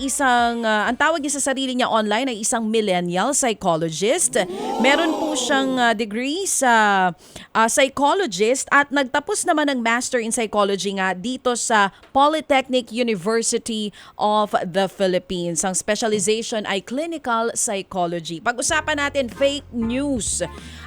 isang, ah, ang tawag niya sa sarili niya online ay isang millennial psychologist. Meron po siyang ah, degree sa ah, psychologist at nagtapos naman ng Master in Psychology nga dito sa Polytechnic University of the Philippines. Ang specialization ay Clinical Psychology. Pag-usapan natin fake news.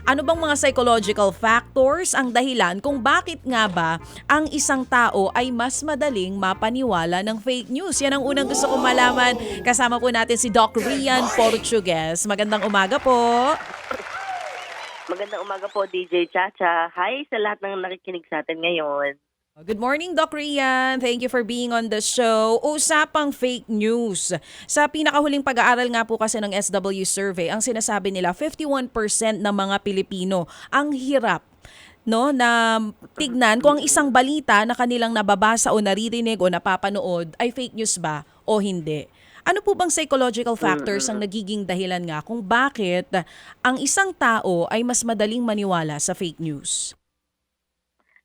Ano bang mga psychological factors ang dahilan kung bakit nga ba ang isang tao ay mas madaling mapaniwala ng fake news? Yan ang unang gusto kong malaman. Kasama po natin si Doc Rian Portugues. Magandang umaga po. Magandang umaga po, DJ Chacha. Hi sa lahat ng nakikinig sa atin ngayon. Good morning, Doc Rian. Thank you for being on the show. Usapang fake news. Sa pinakahuling pag-aaral nga po kasi ng SW survey, ang sinasabi nila 51% ng mga Pilipino ang hirap no na tignan kung ang isang balita na kanilang nababasa o naririnig o napapanood ay fake news ba o hindi. Ano po bang psychological factors ang nagiging dahilan nga kung bakit ang isang tao ay mas madaling maniwala sa fake news?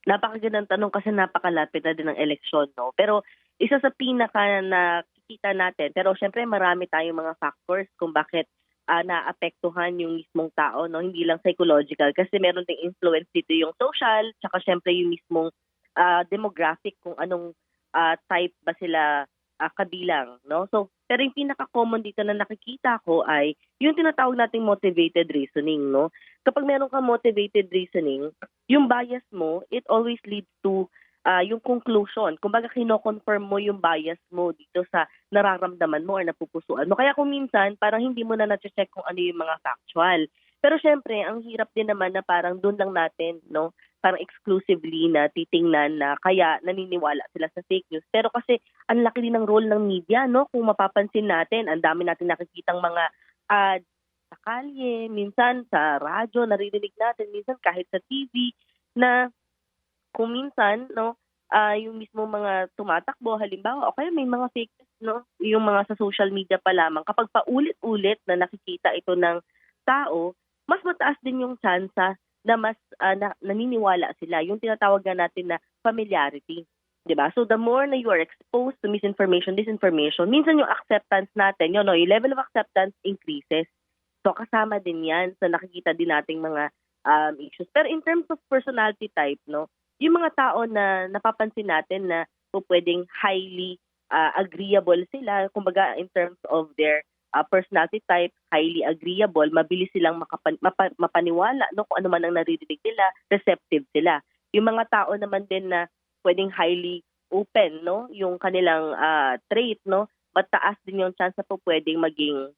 Napakagandang tanong kasi napakalapit na din ng eleksyon, no? Pero isa sa pinaka nakikita natin, pero syempre marami tayong mga factors kung bakit ah, naapektuhan yung mismong tao, no? Hindi lang psychological kasi meron ding influence dito yung social, tsaka syempre yung mismong ah, demographic kung anong ah, type ba sila ah, kabilang, no? So, pero yung pinaka-common dito na nakikita ko ay yung tinatawag nating motivated reasoning, no? Kapag meron kang motivated reasoning, yung bias mo, it always leads to ah, yung conclusion. Kumbaga, kino-confirm mo yung bias mo dito sa nararamdaman mo or napupusuan mo. Kaya kung minsan, parang hindi mo na na-check kung ano yung mga factual. Pero syempre, ang hirap din naman na parang doon lang natin, no? Parang exclusively na titingnan na kaya naniniwala sila sa fake news. Pero kasi ang laki din ng role ng media, no? Kung mapapansin natin, ang dami natin nakikitang mga ads sa kalye, minsan sa radyo, naririnig natin, minsan kahit sa TV, na kung minsan, no, ah yung mismo mga tumatakbo, halimbawa, o kaya may mga fake news, no, yung mga sa social media pa lamang, kapag paulit-ulit na nakikita ito ng tao, mas mataas din yung tsansa na mas ah, na, naniniwala sila. Yung tinatawag nga natin na familiarity. 'di ba? So the more na you are exposed to misinformation, disinformation, minsan yung acceptance natin, yun, no, yung level of acceptance increases. So kasama din 'yan sa nakikita din nating mga um, issues. Pero in terms of personality type, no, yung mga tao na napapansin natin na po pwedeng highly ah, agreeable sila, kumbaga in terms of their ah, personality type, highly agreeable, mabilis silang makapan- mapa- mapaniwala no kung ano man ang naririnig nila, receptive sila. Yung mga tao naman din na pwedeng highly open, no, yung kanilang ah, trait, no, mataas din yung chance na po pwedeng maging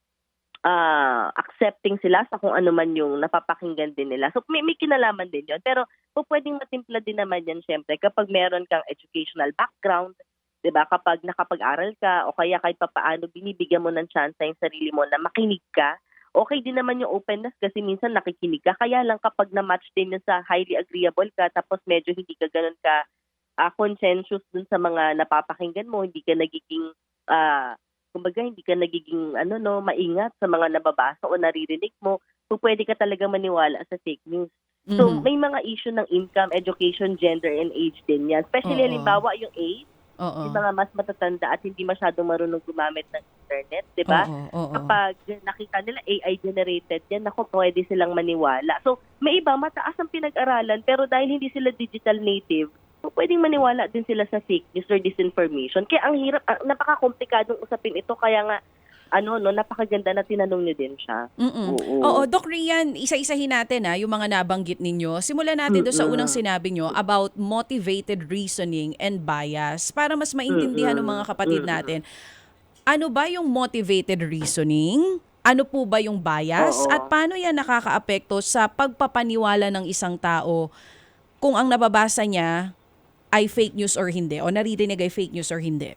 ah, accepting sila sa kung ano man yung napapakinggan din nila. So may, may kinalaman din yon Pero po pwedeng matimpla din naman yan syempre kapag meron kang educational background, 'di ba? Kapag nakapag-aral ka o kaya kahit papaano binibigyan mo ng chance yung sarili mo na makinig ka. Okay din naman yung openness kasi minsan nakikinig ka. Kaya lang kapag na-match din yun sa highly agreeable ka tapos medyo hindi ka ganun ka ah, conscientious dun sa mga napapakinggan mo, hindi ka nagiging ah, kumbaga hindi ka nagiging ano no maingat sa mga nababasa o naririnig mo, so pwede ka talaga maniwala sa fake news. So Mhm. may mga issue ng income, education, gender and age din yan. Especially Oo. halimbawa yung age, Oo. yung mga mas matatanda at hindi masyadong marunong gumamit ng internet, 'di ba? Oo, oo. Kapag nakita nila AI generated yan, ako pwede silang maniwala. So, may iba, mataas ang pinag-aralan, pero dahil hindi sila digital native, so pwedeng maniwala din sila sa fake news or disinformation. Kaya ang hirap, ang, napaka-komplikadong usapin ito, kaya nga, ano, no, napakaganda na tinanong niyo din siya. Mm-mm. Oo. Oo, Doc Rian, isa-isahin natin ha, yung mga nabanggit ninyo. Simulan natin doon sa Mm-mm. unang sinabi nyo about motivated reasoning and bias para mas maintindihan ng mga kapatid Mm-mm. natin. Ano ba yung motivated reasoning? Ano po ba yung bias? Oo. At paano yan nakakaapekto sa pagpapaniwala ng isang tao kung ang nababasa niya ay fake news or hindi? O naririnig ay fake news or hindi?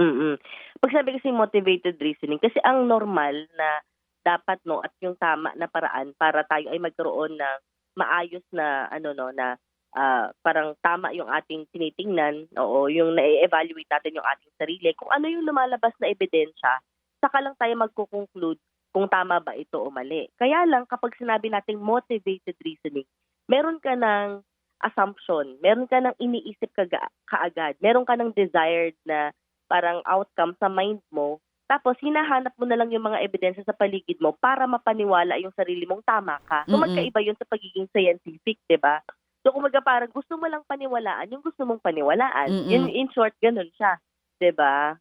mm Pag sabi kasi motivated reasoning, kasi ang normal na dapat no at yung tama na paraan para tayo ay magkaroon ng maayos na ano no na ah, parang tama yung ating tinitingnan, oo, yung na-evaluate natin yung ating sarili, kung ano yung lumalabas na ebidensya, saka lang tayo magko-conclude kung tama ba ito o mali. Kaya lang kapag sinabi nating motivated reasoning, meron ka ng assumption, meron ka ng iniisip ka kaagad, meron ka ng desired na parang outcome sa mind mo. Tapos hinahanap mo na lang yung mga ebidensya sa paligid mo para mapaniwala yung sarili mong tama ka. So magkaiba yun sa pagiging scientific, 'di ba? So kumaga parang gusto mo lang paniwalaan yung gusto mong paniwalaan. In, in short, ganun siya. 'di ba?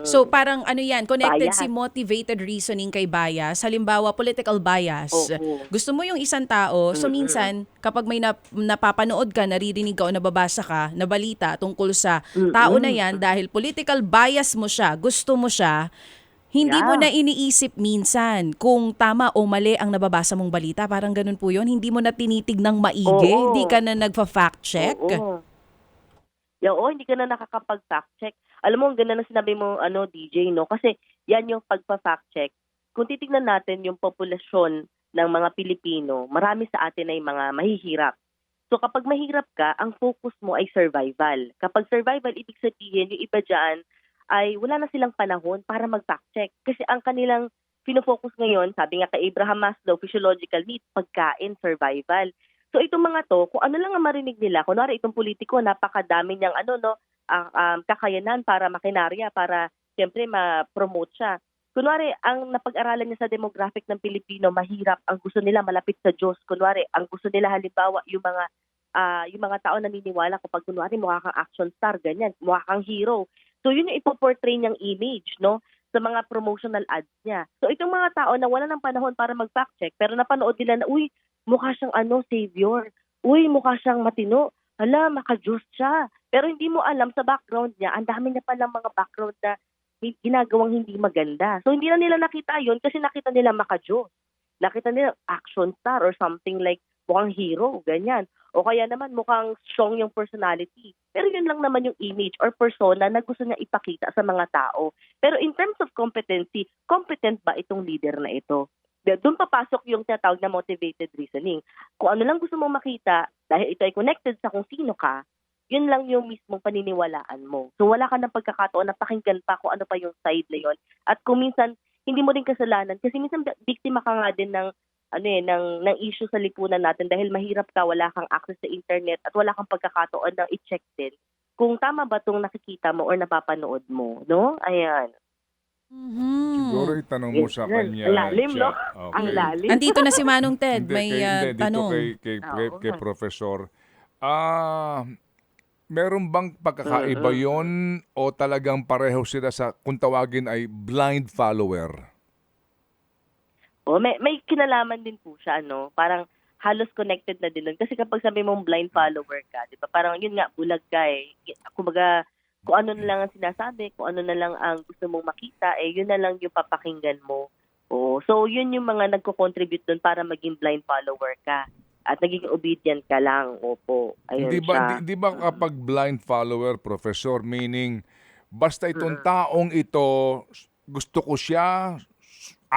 So parang ano yan, connected Bias. si motivated reasoning kay bias. Halimbawa, political bias. Oo. Gusto mo yung isang tao, so minsan kapag may nap- napapanood ka, naririnig ka o nababasa ka na balita tungkol sa tao na yan dahil political bias mo siya, gusto mo siya, hindi mo Yeah. na iniisip minsan kung tama o mali ang nababasa mong balita. Parang ganun po yun. Hindi mo na tinitignang maigi. Oo. Hindi ka na nagfa-fact check. Oo. Yeah, oo, hindi ka na nakakapag-fact check. Alam mo, ang ganda na sinabi mo, ano, DJ, no? Kasi yan yung pagpa-fact check. Kung titignan natin yung populasyon ng mga Pilipino, marami sa atin ay mga mahihirap. So kapag mahirap ka, ang focus mo ay survival. Kapag survival, ibig sabihin, yung iba dyan ay wala na silang panahon para mag-fact check. Kasi ang kanilang pinofocus ngayon, sabi nga kay Abraham Maslow, physiological needs, pagkain, survival. So itong mga to, kung ano lang ang marinig nila, kunwari itong politiko, napakadami niyang ano no, ang um, kakayanan para makinarya, para siyempre ma-promote siya. Kunwari, ang napag-aralan niya sa demographic ng Pilipino, mahirap, ang gusto nila malapit sa Diyos. Kunwari, ang gusto nila halimbawa yung mga ah, yung mga tao naniniwala kapag kunwari mukha kang action star, ganyan, mukha kang hero. So yun yung ipoportray niyang image, no? sa mga promotional ads niya. So itong mga tao na wala ng panahon para mag-fact check, pero napanood nila na, uy, mukha siyang ano, savior. Uy, mukha siyang matino. Hala, maka-Diyos siya. Pero hindi mo alam sa background niya, ang dami niya palang mga background na ginagawang hindi maganda. So hindi na nila nakita yon kasi nakita nila maka-Diyos. Nakita nila action star or something like mukhang hero, ganyan. O kaya naman mukhang strong yung personality. Pero yun lang naman yung image or persona na gusto niya ipakita sa mga tao. Pero in terms of competency, competent ba itong leader na ito? Doon papasok yung tinatawag na motivated reasoning. Kung ano lang gusto mong makita, dahil ito ay connected sa kung sino ka, yun lang yung mismong paniniwalaan mo. So wala ka ng pagkakataon na pakinggan pa kung ano pa yung side na yun. At kung minsan, hindi mo rin kasalanan. Kasi minsan biktima ka nga din ng ano eh, ng, ng issue sa lipunan natin dahil mahirap ka, wala kang access sa internet at wala kang pagkakataon na i-check din kung tama ba itong nakikita mo or napapanood mo, no? Ayan. Mhm. Siguro itanong mo sa kanya. Ang lalim, no? Okay. Ang lalim. Andito na si Manong Ted. Hindi, May kay, ah, hindi, dito tanong. kay, kay, kay, kay. Professor. Ah, meron bang pagkakaiba Mm-mm. yon o talagang pareho sila sa kung tawagin ay blind follower? Oh, may, may kinalaman din po siya, no? Parang halos connected na din nun. Kasi kapag sabi mong blind follower ka, di ba? Parang yun nga, bulag ka eh. Kumbaga, kung ano na lang ang sinasabi, kung ano na lang ang gusto mong makita, eh yun na lang yung papakinggan mo. Oo. So, yun yung mga nagko-contribute dun para maging blind follower ka. At naging obedient ka lang. Opo. Ayun Hindi ba, siya. hindi, hindi ba kapag blind follower, Professor, meaning basta itong taong ito, gusto ko siya,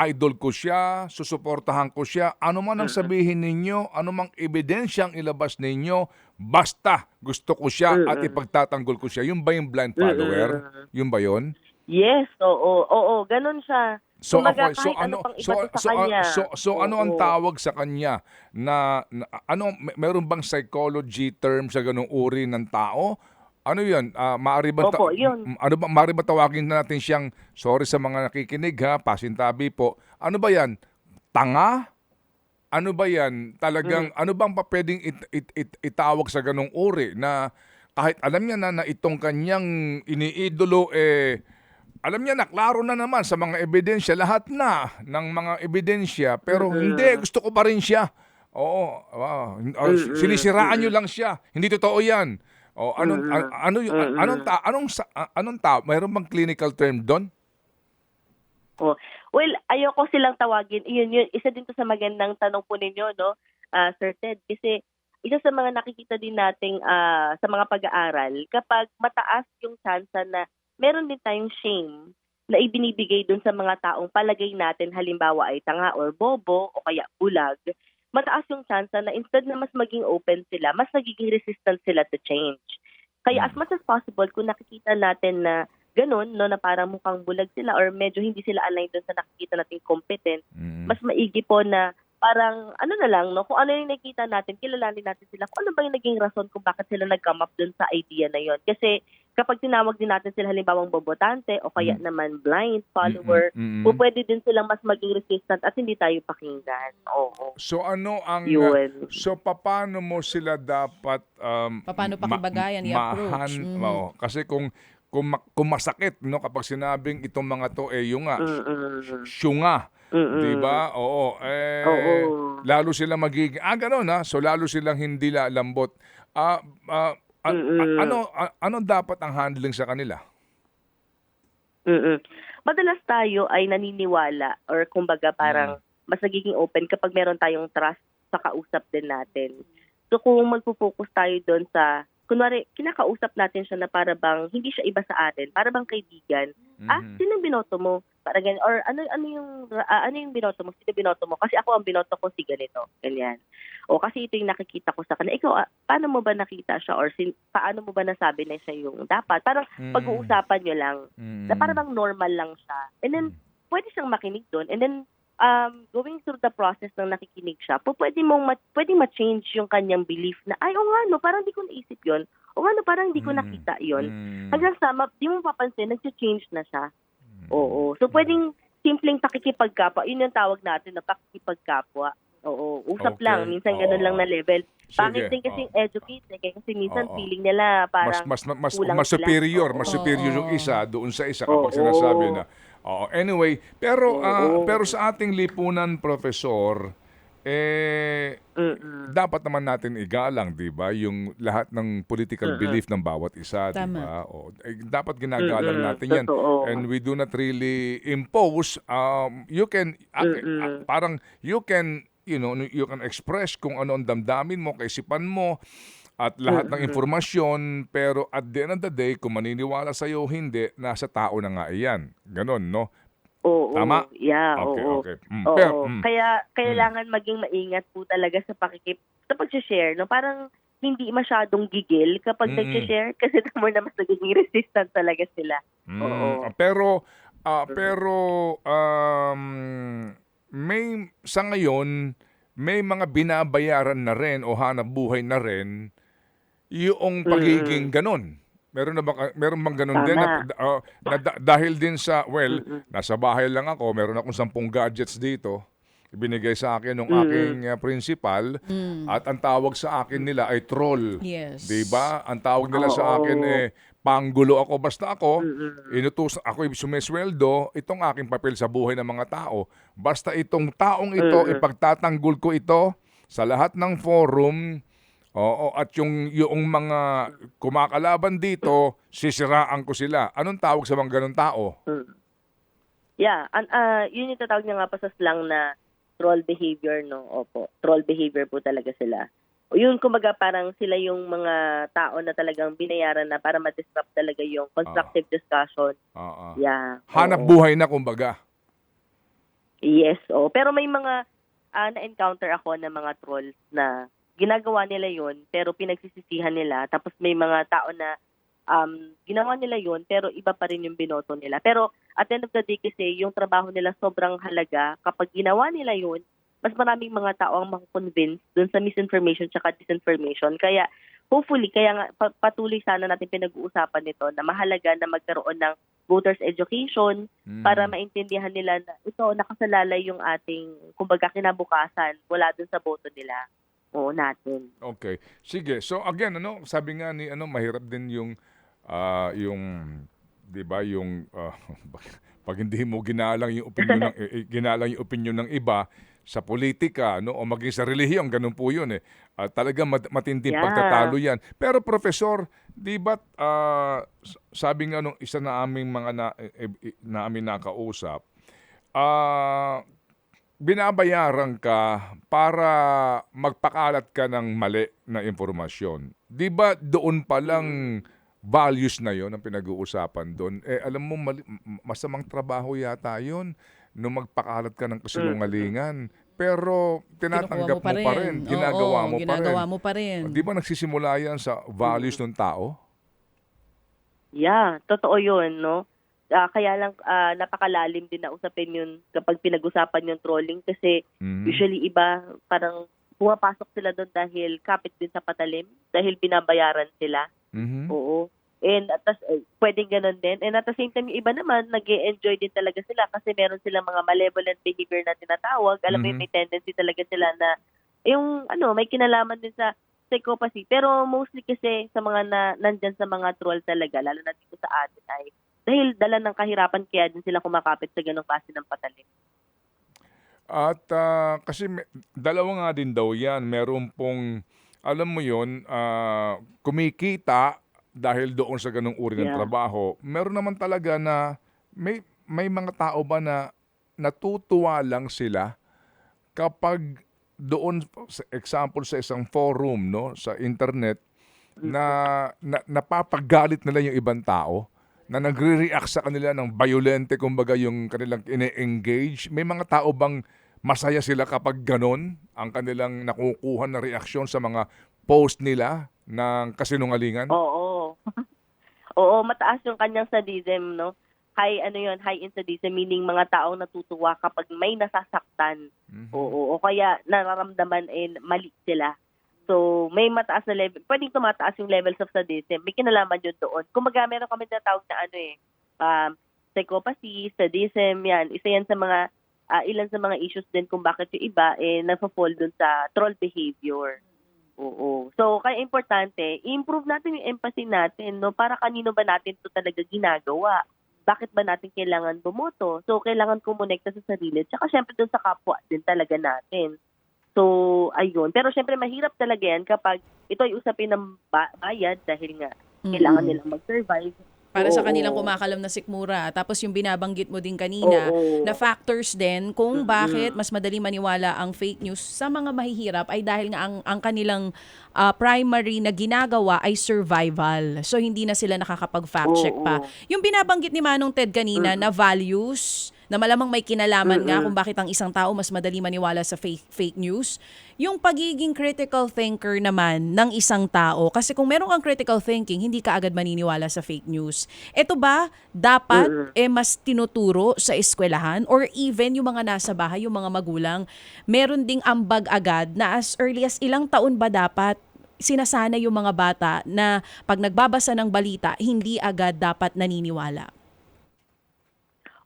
idol ko siya, susuportahan ko siya, ano man ang sabihin ninyo, ano mang ebidensyang ilabas ninyo, basta gusto ko siya at ipagtatanggol ko siya. Yun ba yung blind follower? Yun ba yun? Yes, oo. Oo, ganun siya. So Kumbaga, ako, so kahit ano ano pang so ibato sa so, kanya. so so ano ang Oo. tawag sa kanya na, na ano may- meron bang psychology term sa ganung uri ng tao? Ano 'yun? Ah, maaari ba Opo, yun. m- ano ba maaari ba tawagin na natin siyang sorry sa mga nakikinig ha, pasintabi po. Ano ba 'yan? Tanga? Ano ba 'yan? Talagang Mm. ano bang pa pwedeng it, it, it- itawag sa ganung uri na kahit alam niya na na itong kanyang iniidolo eh alam niya na, klaro na naman sa mga ebidensya, lahat na ng mga ebidensya, pero hindi, gusto ko pa rin siya. Oo, wow. Sinisiraan niyo lang siya. Hindi totoo yan. O, anong, a- ano, yung- a- anong, ta, anong, sa- a- anong ta, mayroon bang clinical term doon? Oh. Well, ayoko silang tawagin. Iyon, yun, isa din to sa magandang tanong po ninyo, no, ah, Sir Ted. Kasi isa sa mga nakikita din nating ah, sa mga pag-aaral, kapag mataas yung chance na meron din tayong shame na ibinibigay dun sa mga taong palagay natin halimbawa ay tanga or bobo o kaya bulag, mataas yung chance na instead na mas maging open sila, mas nagiging resistant sila to change. Kaya as much as possible, kung nakikita natin na ganun, no, na parang mukhang bulag sila or medyo hindi sila aligned dun sa nakikita nating competent, Mm. mas maigi po na parang ano na lang, no, kung ano yung nakikita natin, kilalanin natin sila kung ano ba yung naging rason kung bakit sila nag-come up dun sa idea na yon. Kasi kapag tinawag din natin sila halimbawang bobotante o kaya Mm. naman blind follower, Mm-mm. po pwede din silang mas maging resistant at hindi tayo pakinggan. Oo. So ano ang Yun. So paano mo sila dapat um Paano pakibagayan, i-approach? mahan- Mhm. oo. kasi kung kung, ma- kung masakit no kapag sinabing itong mga to eh yung nga syunga. 'di ba? Oo. Eh Oo. lalo silang magiging ah ganun ha. So lalo silang hindi lalambot. Ah ah, a- ano a- ano dapat ang handling sa kanila? Mm-mm. Madalas tayo ay naniniwala or kumbaga parang mas nagiging open kapag meron tayong trust sa kausap din natin. So kung magpo-focus tayo doon sa kunwari kinakausap natin siya na para bang hindi siya iba sa atin, para bang kaibigan. Ah, Mhm. sino binoto mo? Para ganyan or ano ano yung ah, ano yung binoto mo? Sino binoto mo? Kasi ako ang binoto ko si ganito. Ganyan. O kasi ito yung nakikita ko sa kanya. Ikaw, ah, paano mo ba nakita siya or sin, paano mo ba nasabi na siya yung dapat? Parang Mm. pag-uusapan nyo lang Mm. na para bang normal lang siya. And then, pwede siyang makinig doon. And then, um, going through the process ng nakikinig siya, po pwede mong ma- pwede ma-change yung kanyang belief na, ay, o nga, no, parang di ko naisip yon O nga, no, parang di ko Mm. nakita yon Mm. Hanggang sa, ma- di mo papansin, nag-change na siya. Oo. So, pwedeng simpleng pakikipagkapwa. Yun yung tawag natin na pakikipagkapwa. Oo. Usap Okay. lang. Minsan ganun Oo. lang na level. Pangit din kasi Oo. educate eh. Kasi minsan Oo. feeling nila mas parang mas mas kulang mas sila. superior, Oo. mas superior yung Oo. isa doon sa isa kapag Oo. sinasabi na. Oo, anyway, pero ah, Oo. pero sa ating lipunan professor eh Mm-mm. dapat naman natin igalang, 'di ba, yung lahat ng political Mm-mm. belief ng bawat isa, 'di Tama. ba? O, eh, dapat ginagalang Mm-mm. natin 'yan. Totoo. And we do not really impose um you can ah, Mm-mm. ah, parang you can you know you can express kung ano ang damdamin mo, kaisipan mo at lahat ng Mm-mm. informasyon pero at the end of the day kung maniniwala sa iyo hindi nasa tao na nga iyan. Ganon, no? Oo. Tama? Yeah, Okay, oo. okay. Mm. Oo. Pero, mm. Kaya kailangan maging maingat po talaga sa pakikip sa pag-share, no? Parang hindi masyadong gigil kapag Mm-mm. nag-share kasi tamo na mas nagiging resistant talaga sila. Mm, Oo. Pero ah, pero um, may sa ngayon may mga binabayaran na rin o hanap buhay na rin yung pagiging ganon. Meron na ba meron bang ganon din na, Tama. ah, na da- dahil din sa well, nasa bahay lang ako, meron akong sampung gadgets dito. Ibinigay sa akin ng Mm. aking ah, principal Mm. at ang tawag sa akin nila ay troll. Yes. 'Di ba? Ang tawag nila sa Oo. akin eh panggulo ako basta ako. Inutos ako sumesweldo, itong aking papel sa buhay ng mga tao. Basta itong taong ito, ipagtatanggol ko ito sa lahat ng forum. Oo, at yung yung mga kumakalaban dito, sisiraan ko sila. Anong tawag sa mga ganun tao? Mm. Yeah, an ah, yun yung tatawag niya nga pa sa slang na troll behavior, no? Opo, troll behavior po talaga sila. O yun, kumbaga parang sila yung mga tao na talagang binayaran na para ma-disrupt talaga yung constructive discussion. Oo. Yeah. Hanap oo. buhay na kumbaga. Yes, oh. Pero may mga ah, na-encounter ako na mga trolls na ginagawa nila yon pero pinagsisisihan nila. Tapos may mga tao na um, ginawa nila yon pero iba pa rin yung binoto nila. Pero at the end of the day kasi yung trabaho nila sobrang halaga. Kapag ginawa nila yon mas maraming mga tao ang makukonvince dun sa misinformation tsaka disinformation. Kaya hopefully, kaya nga pa- patuloy sana natin pinag-uusapan nito na mahalaga na magkaroon ng voters education, Mm. para maintindihan nila na ito nakasalalay yung ating kumbaga kinabukasan wala dun sa boto nila o natin. Okay. Sige. So again, ano, sabi nga ni ano, mahirap din yung ah, yung 'di ba, yung ah, pag hindi mo ginalang yung opinion ng eh, eh, ginalang yung opinion ng iba sa politika, no, o maging sa relihiyon, ganun po 'yun eh. Ah, talagang mat- matinding Yeah. pagtatalo 'yan. Pero professor, 'di ba s- sabi nga nung isa na aming mga na, eh, eh, na aming nakausap, ah binabayaran ka para magpakalat ka ng mali na impormasyon. 'Di ba doon pa lang values na 'yon ang pinag-uusapan doon? Eh alam mo mali- masamang trabaho yata 'yon nung magpakalat ka ng kasinungalingan. Pero tinatanggap mo pa rin, ginagawa Oo, mo pa ginagawa rin. mo pa rin. 'Di ba nagsisimula 'yan sa values ng tao? Yeah, totoo 'yun, no? Ah, kaya lang ah, napakalalim din na usapin yun kapag pinag-usapan yung trolling kasi Mhm. usually iba parang pumapasok sila doon dahil kapit din sa patalim, dahil binabayaran sila. Mhm. Oo. And at the, eh, pwedeng ganun din. And at the same time, yung iba naman, nag enjoy din talaga sila kasi meron silang mga malevolent behavior na tinatawag. Alam mo yun, Mhm. may tendency talaga sila na yung ano, may kinalaman din sa psychopathy. Pero mostly kasi sa mga na, nandyan sa mga troll talaga, lalo na dito sa atin ay dahil dala ng kahirapan kaya din sila kumakapit sa ganong klase ng patalim. At ah, kasi may- dalawa nga din daw yan. Meron pong, alam mo yon kumikita dahil doon sa ganong uri ng Yeah. trabaho. Meron naman talaga na may, may mga tao ba na natutuwa lang sila kapag doon, sa example sa isang forum, no, sa internet, na, na napapagalit nila yung ibang tao na nagre-react sa kanila ng violente kumbaga yung kanilang ine-engage. May mga tao bang masaya sila kapag ganon ang kanilang nakukuha na reaksyon sa mga post nila ng kasinungalingan? Oo. Oo, mataas yung kanyang sadism, no? High, ano yun, high in sadism, meaning mga taong natutuwa kapag may nasasaktan. Mhm. Oo, o kaya nararamdaman eh, mali sila. So, may mataas na level, pwedeng tumataas yung levels of sadism. May kinalaman yun doon. Kung meron kami tinatawag na ano eh, um, psychopathy, sadism, yan. Isa yan sa mga, ah, ilan sa mga issues din kung bakit yung iba eh, nagpa-fall dun sa troll behavior. Oo. So, kaya importante, i-improve natin yung empathy natin, no? Para kanino ba natin to talaga ginagawa? Bakit ba natin kailangan bumoto? So, kailangan kumonekta sa sarili. Tsaka, syempre, dun sa kapwa din talaga natin. So, ayun. Pero, syempre, mahirap talaga yan kapag ito ay usapin ng ba- bayad dahil nga kailangan Mm-mm. nilang mag-survive. Para sa Oo. kanilang kumakalam na sikmura. Tapos yung binabanggit mo din kanina, Oo. na factors din kung bakit mas madali maniwala ang fake news sa mga mahihirap ay dahil nga ang, ang kanilang ah, primary na ginagawa ay survival. So hindi na sila nakakapag-fact check pa. Yung binabanggit ni Manong Ted kanina na values, na malamang may kinalaman nga kung bakit ang isang tao mas madali maniwala sa fake, fake news. Yung pagiging critical thinker naman ng isang tao, kasi kung meron kang critical thinking, hindi ka agad maniniwala sa fake news. Ito ba, dapat eh mas tinuturo sa eskwelahan or even yung mga nasa bahay, yung mga magulang, meron ding ambag agad na as early as ilang taon ba dapat sinasana yung mga bata na pag nagbabasa ng balita, hindi agad dapat naniniwala.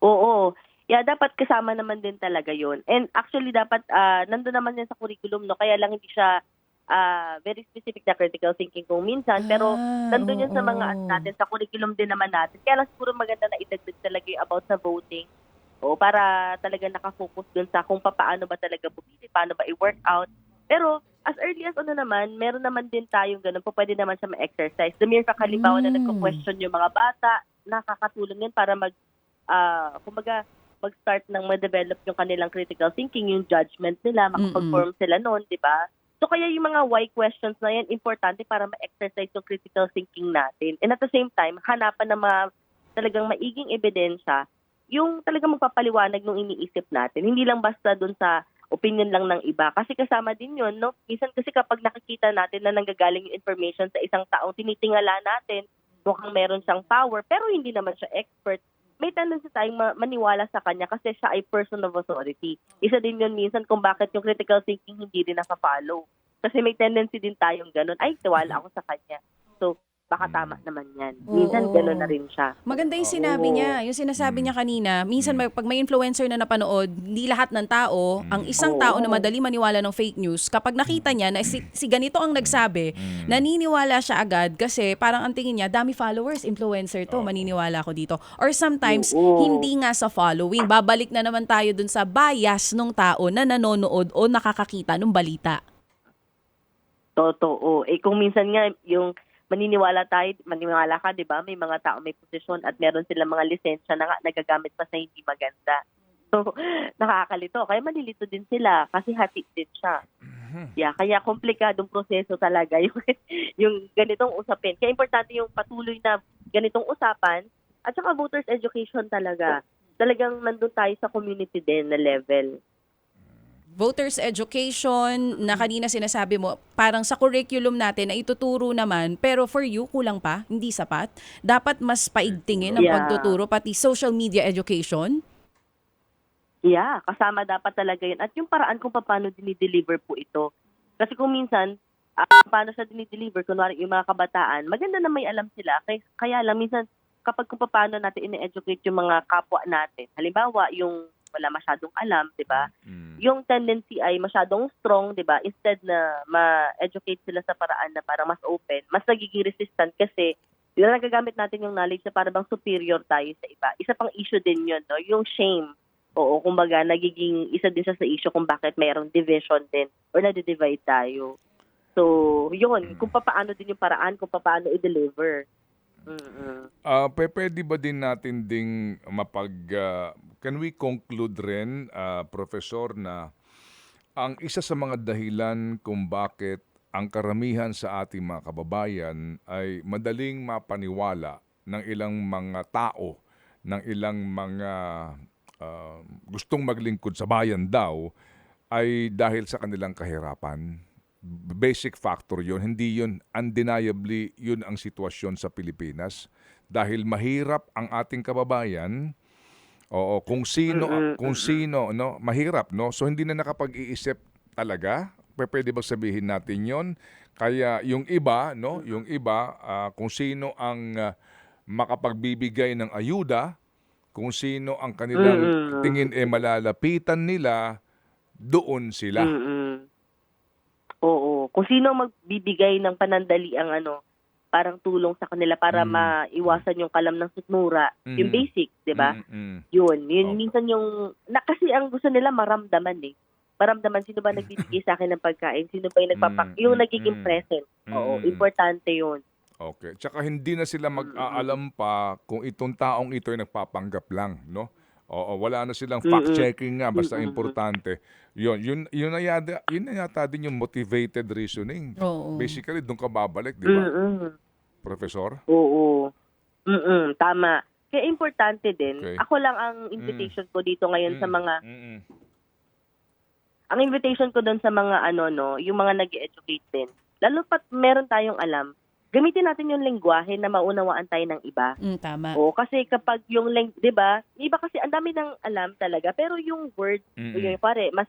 Oo. Yeah, dapat kasama naman din talaga yon. And actually, dapat ah, nandun naman yan sa curriculum, no? Kaya lang hindi siya ah, very specific na critical thinking kung minsan. Pero Ah, nandun yan sa mga ano natin, sa curriculum din naman natin. Kaya lang siguro maganda na idagdag talaga yung about sa voting. O para talaga nakafocus dun sa kung paano ba talaga pumili, paano ba i-work out. Pero as early as ano naman, meron naman din tayong ganun po, pwede naman siya ma-exercise. The mere kakalibawa na Mm. nagko-question yung mga bata, nakakatulong yun para mag, ah, kumbaga, mag-start ng ma-develop yung kanilang critical thinking, yung judgment nila, makapag-form sila noon, di ba? So kaya yung mga why questions na yan, importante para ma-exercise yung critical thinking natin. And at the same time, hanapan ng mga talagang maiging ebidensya, yung talagang magpapaliwanag ng iniisip natin. Hindi lang basta dun sa opinion lang ng iba. Kasi kasama din yun, no? Minsan kasi kapag nakikita natin na nanggagaling yung information sa isang taong tinitingala natin, mukhang meron siyang power, pero hindi naman siya expert, may tendency tayong ma- maniwala sa kanya kasi siya ay person of authority. Isa din yun minsan kung bakit yung critical thinking hindi rin naka-follow. Kasi may tendency din tayong ganun, ay, tiwala ako sa kanya. So, baka tama naman yan. Minsan Oo. ganun na rin siya. Maganda yung sinabi Oo. niya. Yung sinasabi niya kanina, minsan may, pag may influencer na napanood, hindi lahat ng tao, ang isang Oo. tao na madali maniwala ng fake news, kapag nakita niya na si, si ganito ang nagsabi, naniniwala siya agad kasi parang ang tingin niya, dami followers, influencer to, maniniwala ako dito. Or sometimes, Oo. hindi nga sa following. Babalik na naman tayo dun sa bias ng tao na nanonood o nakakakita ng balita. Totoo. Eh kung minsan nga yung maniniwala tayo, maniniwala ka, 'di ba? May mga tao may posisyon at meron silang mga lisensya na nga nagagamit pa sa hindi maganda. So, nakakalito. Kaya malilito din sila kasi hati din siya. Yeah, kaya komplikadong proseso talaga yung, yung ganitong usapin. Kaya importante yung patuloy na ganitong usapan at saka voters education talaga. Talagang nandun tayo sa community din na level. Voters education na kanina sinasabi mo, parang sa curriculum natin na ituturo naman, pero for you, kulang pa, hindi sapat. Dapat mas paigtingin ang Yeah. pagtuturo, pati social media education. Yeah, kasama dapat talaga yun. At yung paraan kung paano dinideliver po ito. Kasi kung minsan, ah, paano siya dinideliver, kunwari yung mga kabataan, maganda na may alam sila. Kaya, kaya lang, minsan, kapag kung paano natin ine-educate yung mga kapwa natin, halimbawa, yung wala masyadong alam, di ba? Mm. Yung tendency ay masyadong strong, di ba? Instead na ma-educate sila sa paraan na parang mas open, mas nagiging resistant kasi yun nagagamit natin yung knowledge na para bang superior tayo sa iba. Isa pang issue din yun, no? Yung shame. Oo, kumbaga, nagiging isa din siya sa issue kung bakit mayroong division din or nade-divide tayo. So, yun, kung paano din yung paraan, kung paano i-deliver. Mm-mm. Ah, pe- pwede ba din natin ding mapag ah, can we conclude rin ah, professor na ang isa sa mga dahilan kung bakit ang karamihan sa ating mga kababayan ay madaling mapaniwala ng ilang mga tao, ng ilang mga ah, gustong maglingkod sa bayan daw ay dahil sa kanilang kahirapan. Basic factor yun. Hindi yun, undeniably, yun ang sitwasyon sa Pilipinas. Dahil mahirap ang ating kababayan, oo, kung sino, kung sino, no, mahirap, no? So, hindi na nakapag-iisip talaga. Pwede ba sabihin natin yon Kaya yung iba, no, yung iba, ah, kung sino ang ah, makapagbibigay ng ayuda, kung sino ang kanilang Mm-mm. tingin eh malalapitan nila, doon sila. Mm-mm. Oo. Kung sino magbibigay ng panandali ang ano, parang tulong sa kanila para Mm. maiwasan yung kalam ng sutmura. Yung Mm. basic, di ba? Mm-mm. Yun. Yun Okay. minsan yung, na, kasi ang gusto nila maramdaman eh. Maramdaman sino ba nagbibigay sa akin ng pagkain, sino ba yung nagpapak, Mm, yung mm, nagiging mm. present. Oo, Mm. importante yun. Okay. Tsaka hindi na sila mag-aalam pa kung itong taong ito ay nagpapanggap lang, no? Oo, wala na silang fact-checking nga, basta importante. Yun, yun, yun, na yata, yun na yata din yung motivated reasoning. Oo. Basically, doon ka babalik, di ba, Mm-mm. Professor? Oo. Mm-mm, tama. Kaya importante din. Okay. Ako lang ang invitation ko dito ngayon sa Mm, mga mm-mm. ang invitation ko doon sa mga ano no, yung mga nag educate din. Lalo pat meron tayong alam, gamitin natin yung lengguwahe na maunawaan tayo ng iba. Mm, tama. O kasi kapag yung leng, 'di ba? Iba kasi ang dami ng alam talaga, pero yung word, Mm-mm. yung pare, mas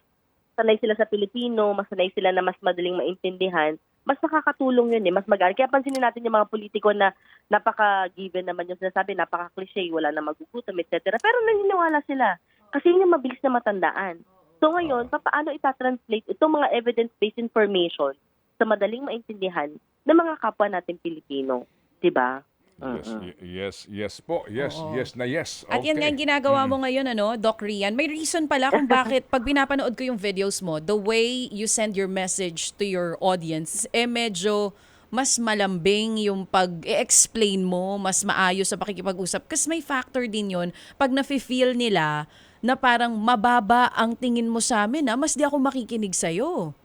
sanay sila sa Pilipino, mas sanay sila na mas madaling maintindihan, mas nakakatulong yun eh, mas magaan. Kaya pansinin natin yung mga politiko na napaka-given naman yung sinasabi, napaka-cliche, wala na magugutom, etc. Pero naniniwala sila. Kasi yun yung mabilis na matandaan. So ngayon, paano itatranslate itong mga evidence-based information sa madaling maintindihan ng mga kapwa natin Pilipino? 'Di ba? Yes, Mm-mm. y- yes, yes po. Yes, Oo. yes na yes. At yan nga Okay. ang ginagawa mo ngayon, ano, Doc Rian. May reason pala kung bakit pag pinapanood ko yung videos mo, the way you send your message to your audience, eh medyo mas malambing yung pag-explain mo, mas maayos sa pakikipag-usap. Kasi may factor din yun, pag nafe-feel nila na parang mababa ang tingin mo sa amin, ah, mas di ako makikinig sa'yo.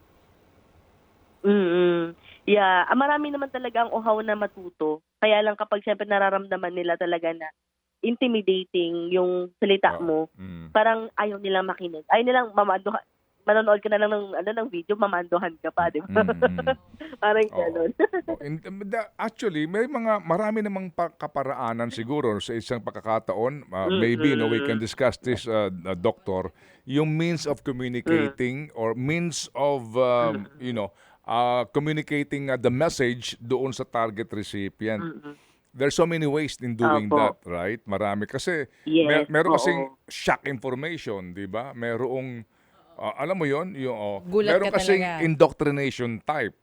Mm. Yeah, ah, marami naman talaga ang uhaw na matuto. Kaya lang kapag siyempre nararamdaman nila talaga na intimidating yung salita Ah. mo, Mm. parang ayaw nilang makinig. Ayaw nilang mamandohan. Manonood ka na lang ng, ano, ng video, mamandohan ka pa, di ba? Mm, mm. parang Oo. gano'n. Oh, in- the- actually, may mga marami namang pa- kaparaanan siguro sa isang pagkakataon. Uh, maybe no we can discuss this uh, uh, doctor, yung means of communicating or means of um, you know, uh, communicating uh, the message doon sa target recipient. There's so many ways in doing Opo. that, right? Marami kasi Yes, mer- meron oo. kasing shock information, 'di ba? Merong uh, alam mo 'yon, yung oh, Gulat meron ka kasing talaga. indoctrination type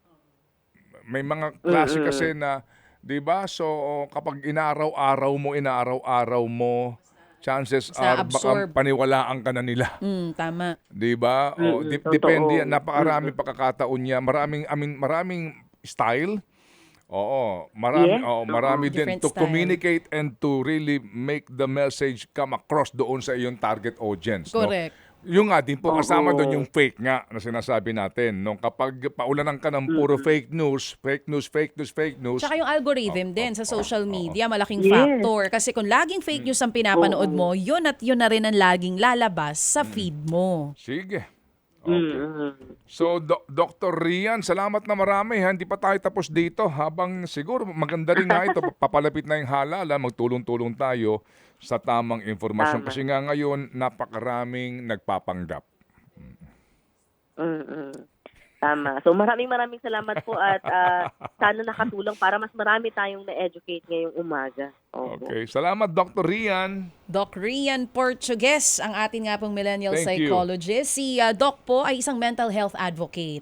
may mga klase Mm-mm. kasi na, 'di ba? So kapag inaaraw-araw mo, inaaraw-araw mo, chances Sa are absorb. baka paniwalaan ka na nila. Mm, tama. 'Di ba? O Mm-mm, dip- totoo. depende yan. Napakaraming pagkakataon niya. Maraming I mean, maraming style. Oo, marami Yes, oo, oo. marami din Different to style. communicate and to really make the message come across doon sa iyong target audience, no? Correct. Yung nga din po kasama Oo. doon yung fake nga na sinasabi natin. No? Kapag paulanan ka ng puro fake news, fake news, fake news, fake news, Tsaka yung algorithm din sa social media, malaking Yes. factor. Kasi kung laging fake news ang pinapanood mo, yun at yun na rin ang laging lalabas sa feed mo. sige. Okay. Mm. So, Do- Dr. Rian, salamat na marami. ha. Hindi pa tayo tapos dito. Habang siguro maganda rin nga ito, papalapit na yung halala, magtulong-tulong tayo sa tamang informasyon. Tama. Kasi nga ngayon, napakaraming nagpapanggap. Mm-mm. Tama. So maraming maraming salamat po at ah, sana nakatulong para mas marami tayong na-educate ngayong umaga. Opo. Okay. Salamat, Dr. Rian. Doc Rian Portugues, ang ating nga pong millennial Thank you. psychologist. Si ah, Doc po ay isang mental health advocate.